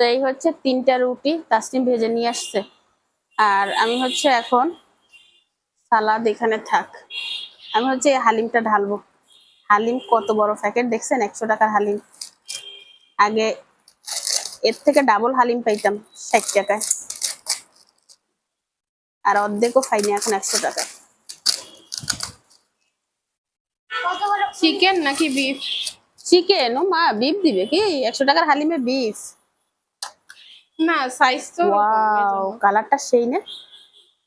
তো এই হচ্ছে তিনটা রুটি তাসনিম ভেজে নিয়ে আসছে। আর আমি হচ্ছে এখন সালাদ এখানে থাক। আমি হচ্ছে এই হালিমটা ঢালবো। হালিম কত বড় প্যাকেট দেখছেন? একশো টাকার হালিম। আগে এর থেকে ডাবল হালিম পাইতাম ষাট টাকায়। আর অর্ধেকও খাইনি এখন একশো টাকায়। চিকেন নাকি বিফ চিকেন ও মা বিফ দিবে কি? একশো টাকার হালিমে বিফ না সাইজ তো ওয়াও কালারটা সেই না?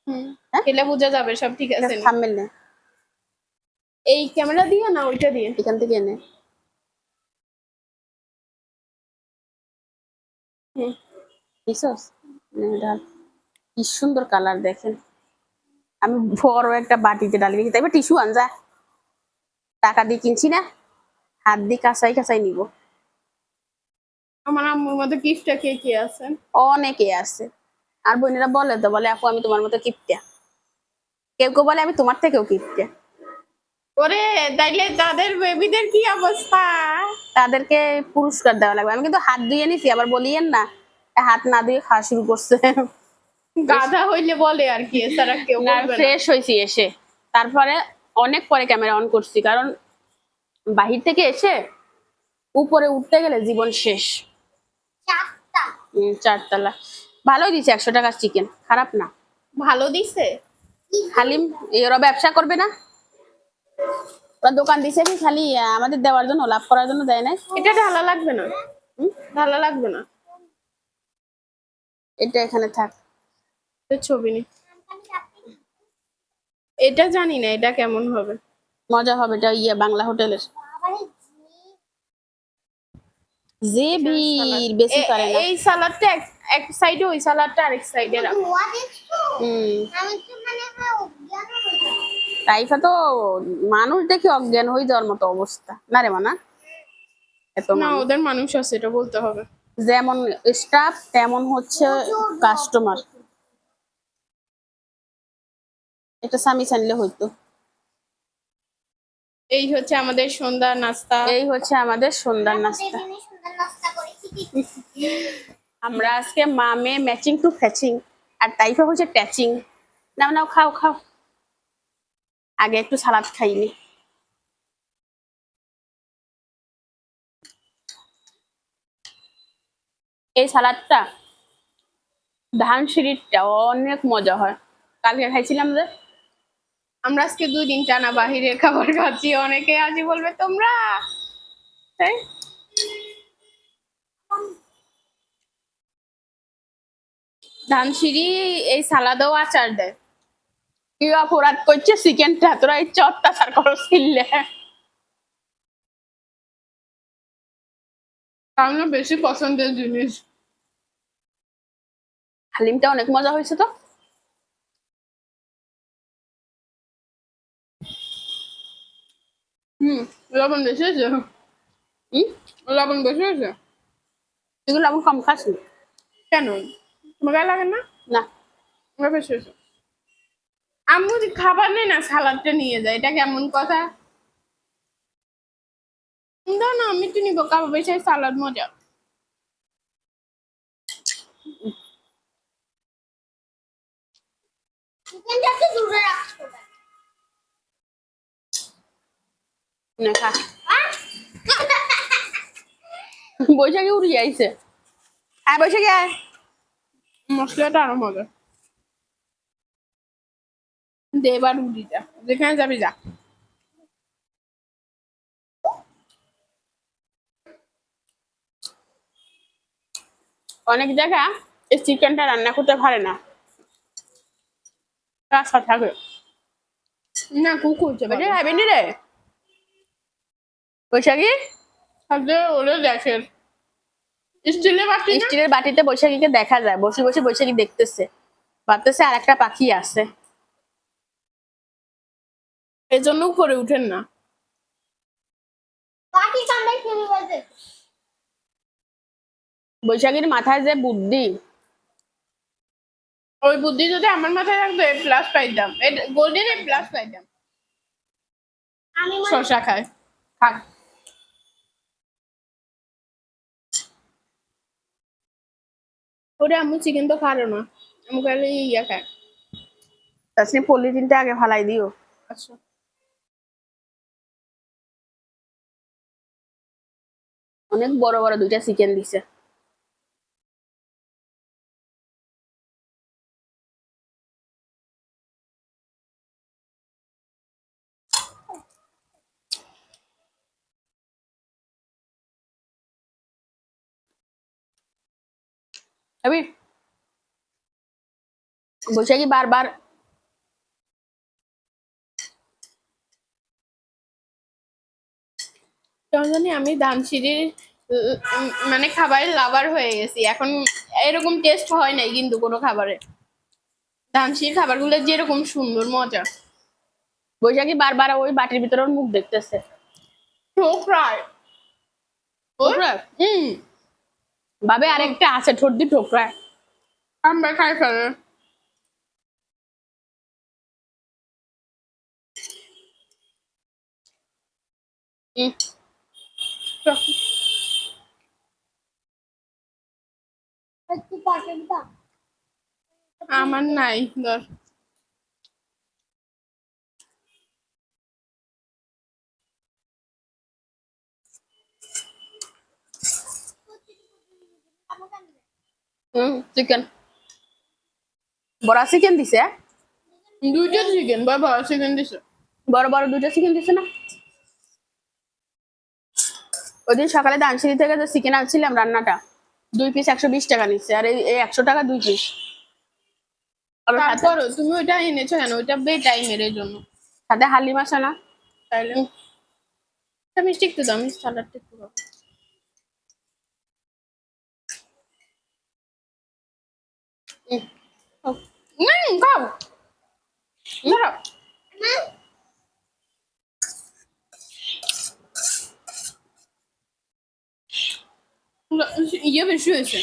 হুম। হ্যাঁ? খেলে বোঝা যাবে সব ঠিক আছে না? থাম্বেল নে। এই ক্যামেরা দিয়ে না ওইটা দিয়ে। এখান থেকে এনে কি সুন্দর কালার দেখেন। আমি বড় একটা বাটিতে ডালি রেখেছি তাইবা টিস্যু আনজা টাকা দিয়ে কিনছি না? হাত দিয়ে কাঁচাই কাঁচাই নিব। আমার আম্মুর মতো গিফটটা কে কে আছে? অনেকে আছে। আর বোনেরা বলে তো বলে আপু আমি তোমার মতো কিপটা। কেউ কেউ বলে আমি তোমার থেকেও কিপটা। ওরে তাইলে তাদের বেবিদের কি অবস্থা? তাদেরকে পুরস্কার দেওয়া লাগবে। আমি কিন্তু হাত ধুয়ে নিছি আবার বলিয়েন না। হাত না ধুয়ে খাওয়া শুরু করছে। গাধা হইলে বলে আর কি এছাড়া কেউ না ফ্রেশ হয়েছি এসে। তারপরে অনেক পরে ক্যামেরা অন করছি কারণ বাহির থেকে এসে উপরে উঠতে গেলে জীবন শেষ। চারতলা। ভালোই দিছে একশো টাকার চিকেন খারাপ না। ভালো দিছে? হালিম ওরা ব্যবসা করবে না? ওরা দোকান দিছে কি খালি আমাদের দেওয়ার জন্য লাভ করার জন্য দেয় না এটা ঢালা লাগবে না? ঢালা লাগবে না? এটা এখানে থাক। ছবি নি। এটা জানি না এটা কেমন হবে। মজা হবে এটা ইয়ে বাংলা হোটেলের। যে ভিড় বেশি করে না। এই সালাদটা এক এক সাইডে ওই সালাদটা আরেক সাইডে রাখো। হুম। টাইফা তো মানুষ দেখে অজ্ঞান হয়ে যাওয়ার মতো অবস্থা। না রে মানা এত না ওদের মানুষ আছে এটা বলতে হবে। যেমন স্টাফ তেমন হচ্ছে কাস্টমার এটা স্বামী চাইলে হইতো। এই হচ্ছে আমাদের সন্ধ্যা নাস্তা। এই হচ্ছে আমাদের সন্ধ্যার নাস্তা। আমরা আজকে মামে ম্যাচিং টু ফ্যাচিং আর টাইফা হচ্ছে ট্যাচিং নাও নাও, খাও খাও। আগে একটু সালাদ খাইনি এই সালাদটা, ধান সিঁড়িটা অনেক মজা হয়। কালকে খাইছিলাম যে। আমরা আজকে দুই দিন টানা বাহিরের খাবার খাচ্ছি, অনেকে আজই বলবে, তোমরা? তাই ধানসিঁড়ি এই সালাদও আচার দেয়। কি অপরাধ করছে চিকেনটা তোরা এই অত্যাচার করো ছিললে আমার বেশি পছন্দের জিনিস। হালিমটা অনেক মজা হয়েছে তো? হুম লবণ বেশি হয়েছে? হুম? লবণ বেশি হয়েছে? এগুলো আমি কম খাস কেন? তোমার গায়ে লাগে না? না। আমার হয়েছে আম্মু যে খাবার নেই না সালাদটা নিয়ে যায় এটা কেমন কথা? না না আমি তো নিবো কাবাব বেশি সালাদ মজা। না খা। বৈশাখী উড়ে যাইছে। আয় বৈশাখী আয়। মশলাটা আরও মজা দে এবার যা যেখানে যাবি যা। অনেক জায়গা এই চিকেনটা রান্না করতে পারে না। কাঁচা থাকে। না কুকুর যাবে বৈশাখী রে? বৈশাখী? ওরে দেখেন স্টিলের বাটি স্টিলের বাটিতে বৈশাখীকে দেখা যায় বসে বসে বৈশাখী দেখতেছে। ভাবতেছে আর একটা পাখি আছে এই জন্য করে উঠেন না। বৈশাখীর মাথায় যে বুদ্ধি। ওই বুদ্ধি যদি আমার মাথায় থাকতো এ প্লাস পাইতাম। গোল্ডেন এ প্লাস পাইতাম। শশা খায়। থাক ওরে আমি চিকেন তো খারো না আমি খালি ইয়া খায় তাছাড়া পলিথিনটা আগে ফালাই দিও আচ্ছা অনেক বড় বড় দুইটা চিকেন দিছে বসে কি বারবার কেন জানি আমি উম, মানে খাবারের লাভার হয়ে গেছি। এখন এরকম টেস্ট হয় নাই কিন্তু কোনো খাবারে। দানসির খাবারগুলো যেরকম সুন্দর মজা। বৈশাখী বারবার ওই বাটির ভিতরে মুখ দেখতেছে। ঠোকরায় হুম। ভাবে আরেকটা আছে ঠোঁট দিয়ে ঠোকরায় আমরা খাই ফেলে। আমার নাই ধর। হুম চিকেন বড় চিকেন দিছে? দুইটা চিকেন বা বড় চিকেন দিছে। বড় বড় দুটো চিকেন দিছে না? ওই দিন সকালে দানসিরি থেকে যে চিকেন আনছিলাম রান্নাটা দুই পিস একশো বিশ টাকা নিচ্ছে আর এই একশো টাকা দুই পিস তারপরও তুমি ওইটা এনেছো কেন? ওইটা বে টাইমের জন্য। সাথে হালি মাছ না? তাইলে মিষ্টি একটু দাও মিষ্টি সালাডটা একটু দাও হুম খাও ধরো ইয়ে বেশি হয়েছে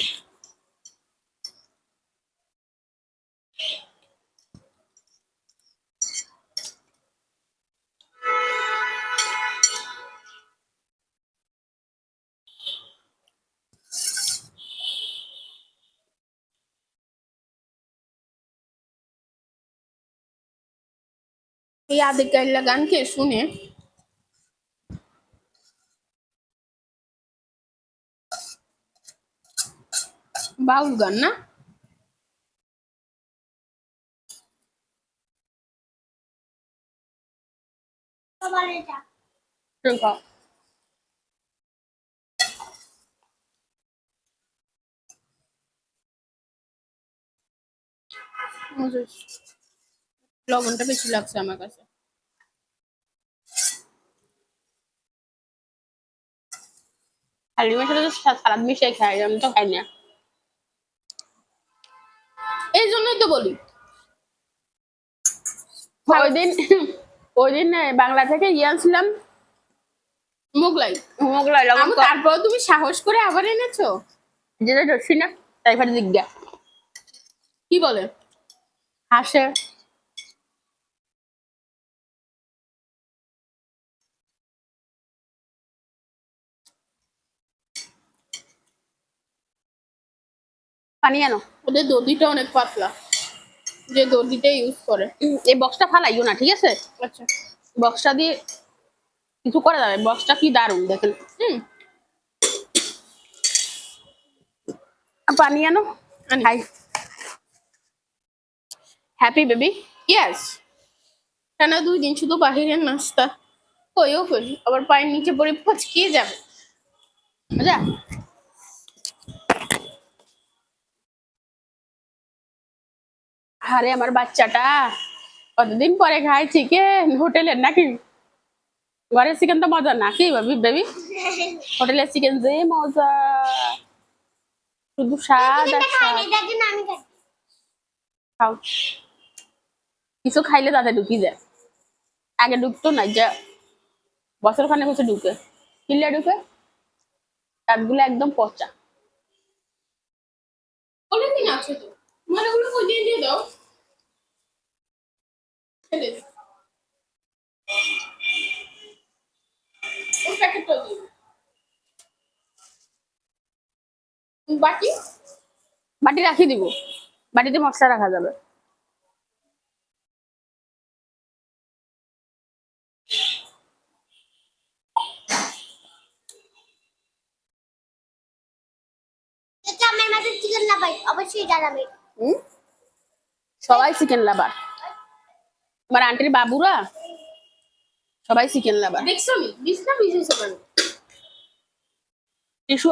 এই আদে কাইল্লা গান কে শুনে বাউল গান না মজা হয়েছে। লবণটা বেশি লাগছে আমার কাছে। সালাদ মিশিয়ে খাই আমি তো খাই না। এই জন্যই তো বলি। ওই দিন ওই দিন বাংলা থেকে ইয়ে আনছিলাম মোগলাই। মোগলাই লবণ তারপর তুমি সাহস করে আবার এনেছো? যেটা ধরছি না তাই ফেলে জিজ্ঞা কি বলে? হাসে। পানি আনো। ওদের দর্দিটা অনেক পাতলা। যে দর্দিটা ইউজ করে। এই বক্সটা ফালাইও না ঠিক আছে? আচ্ছা। বক্সটা দিয়ে কিছু করা যাবে। বক্সটা কি দারুণ দেখেন। হুম। পানি আনো। খাই হ্যাপি বেবি ইয়েস কেন দুই দিন শুধু বাহিরের নাস্তা। হয়েও করি আবার পায়ের নিচে পড়ে পচকিয়ে যাবে। মজা? আরে আমার বাচ্চাটা কতদিন পরে খাই চিকেন হোটেলের নাকি? ঘরের চিকেন তো মজা নাকি বেবি বেবি হোটেলের চিকেন যে মজা। শুধু স্বাদ আর খাও। কিছু খাইলে তাতে ঢুকি যায়। আগে ঢুকতো না যা বছর খানে হচ্ছে ঢুকে। কিল্লে ঢুকে? দাঁতগুলো একদম পচা। অনেকদিন আছে তো? মানে ওগুলো কই দিয়ে দিয়ে দাও ফেলে দে। ওই প্যাকেটটা দিয়ে দে। বাটি রাখি দিব বাটিতে মশলা রাখা যাবে চিকেন না পাই অবশ্যই জানাবে? সবাই চিকেন লাভার আমার আন্টির বাবুরা? সবাই চিকেন লাভার দেখছ আমি বিছনা বিছিয়েছো কেন টিসু